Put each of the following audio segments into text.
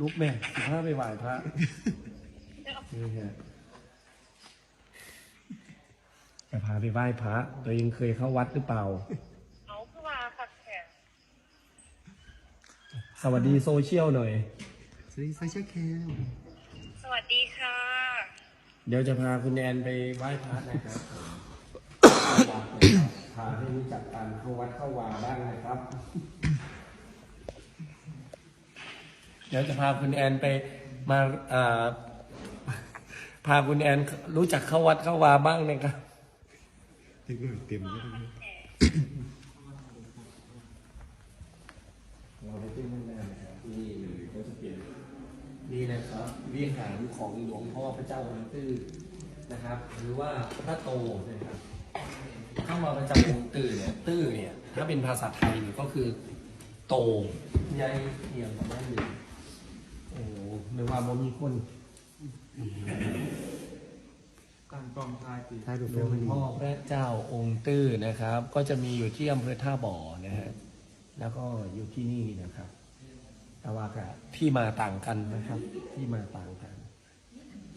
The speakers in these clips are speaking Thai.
ลุกแม่สิพาไปไหว้พระนี่ฮะจะพาไปไหว้พระ ตัวเองเคยเข้าวัดหรือเปล่า เอาคือว่าคักแขกสวัสดีโซเชียลหน่อย สวัสดีไซเชียลแคมสวัสดีค่ะ เดี๋ยวจะพาคุณแอนไปไหว้พระนะครับ พาให้รู้จักการเข้าวัดเข้าวาบ้างนะครับ เดี๋ยวจะพาคุณแอนไปมาพาคุณแอนรู้จักเข้าวัดเข้าวาบ้างนะครับเต็มเลยเต็มเลยเราไปที่นั่นได้นะครับนี่เลยก็จะเป็นนี่นะครับวิหารของหลวงพ่อพระเจ้าองค์ตื้อนะครับ หรือว่าพระโตนะครับเข้ามาประจำองค์ตื้อเนี่ยตื้อเนี่ยถ้าเป็นภาษาไทยเนี่ยก็คือโตใหญ่เอี่ยงประมาณ ว่าบ่มีคนการกองทายตีท้ายดูหเฟลลวงมันพ่อพระเจ้าองค์ตื้อนะครับ ก็จะมีอยู่ที่อำเภอท่าบ่อนะฮะแล้วก็อยู่ที่นี่นะครับ แต่ว่าก็ที่มาต่างกันนะครับ ที่มาต่างกัน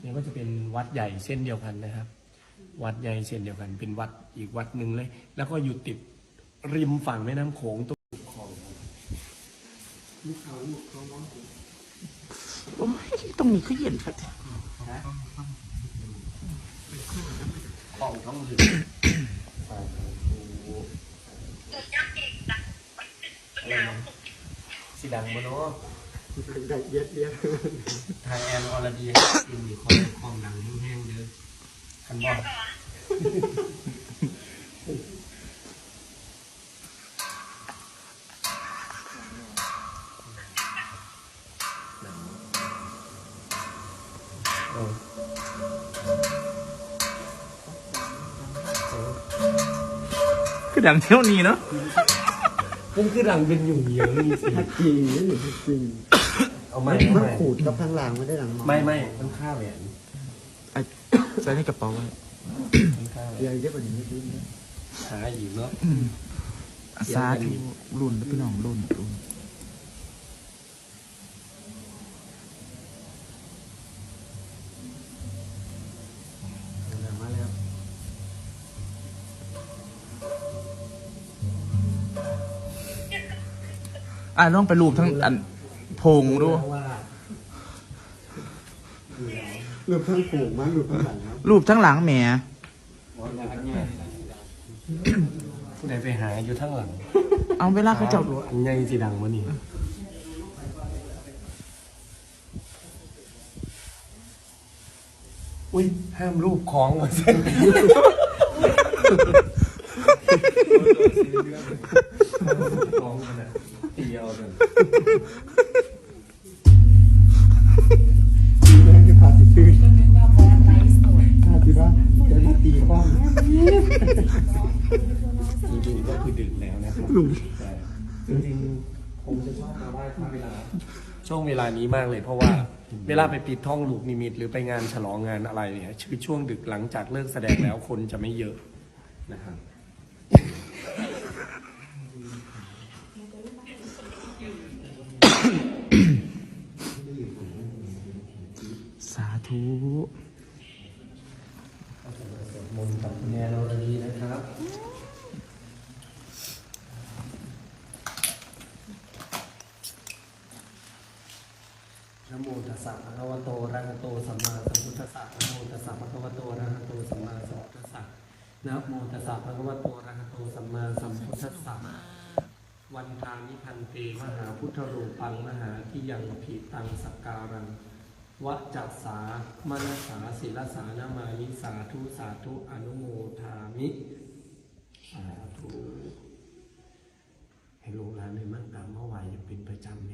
นี่ก็จะเป็นวัดใหญ่เส้นเดียวกันนะครับ วัดใหญ่เส้นเดียวกัน เป็นวัดอีกวัดหนึ่งเลย แล้วก็อยู่ติดริมฝั่งแม่น้ำโขงตรงคลองลูกเขาลูกเขามอง โอ้ยตรงนี้ก็เย็นครับสีดังมาเนาะได้เย็ดเย็ดทางแอนออลดีกินอยู่คอคลองดังแห้งๆเด้อคันบอก คือดังเท่านี้เนาะมันคือดังเป็นอยู่เหยียงนี่สิถ้าจริงนี่ถ้าจริงเอาไม่มันเอามันไม่ขูดกับทางหลังไม่ได้หลังไม่ไม่มันค่าแหวนไอ้ใส่ในกระเป๋าไว้มันค่าแหวเดี๋ยนวเยอะกว่านี้นิดนึงหาอยู่เนาะอาซาที่รุ่นพี่น้องรุ่นรุ่น อะลองไปรูปทั้งอันพงดูว่าหลุดข้างผูกมั้งหลุดข้างหลังนะรูปทั้งหลังแหมผู้ใดไปหาอยู่ทั้งหลัง เอาเวลาเขาเจ้าอันใหญ่สีดังวะนี่อุ้ยห้ามรูปของมาเส้นของมันอะ เดียวเลยตีเลยจะผ่าสิตื้นผ่าสิว่าเดี๋ยวมาตีข้องจริงๆก็คือดึกแล้วนะครับแต่จริงๆผมจะชอบมาไหว้พระเวลาช่วงเวลานี้มากเลยเพราะว่า เวลาไปปิดท่องลูกนิมิต หรือไปงานฉลองงานอะไรเนี่ยคือช่วงดึกหลังจากเลิกแสดงแล้วคนจะไม่เยอะนะครับ ธุมนต์กับแนนอรดีนะครับนะโมตัสสะภะคะวะโตอะระหะโตสัมมาสัมพุทธัสสะนะโมตัสสะภะคะวะโตอะระหะโตสัมมาสัมพุทธัสสะนะโมตัสสะภะคะวะโตอะระหะโตสัมมาสัมพุทธัสสะวันทานิพันเตมหาพุทธรูปังมหาที่ยังผิตังสักการัง วจัสสามนสาศิลสานามามิสาธุสาธุอนุโมทามิสาธุให้ลูกหลานในมั่นตามเมื่อวานอย่เป็นประจำใน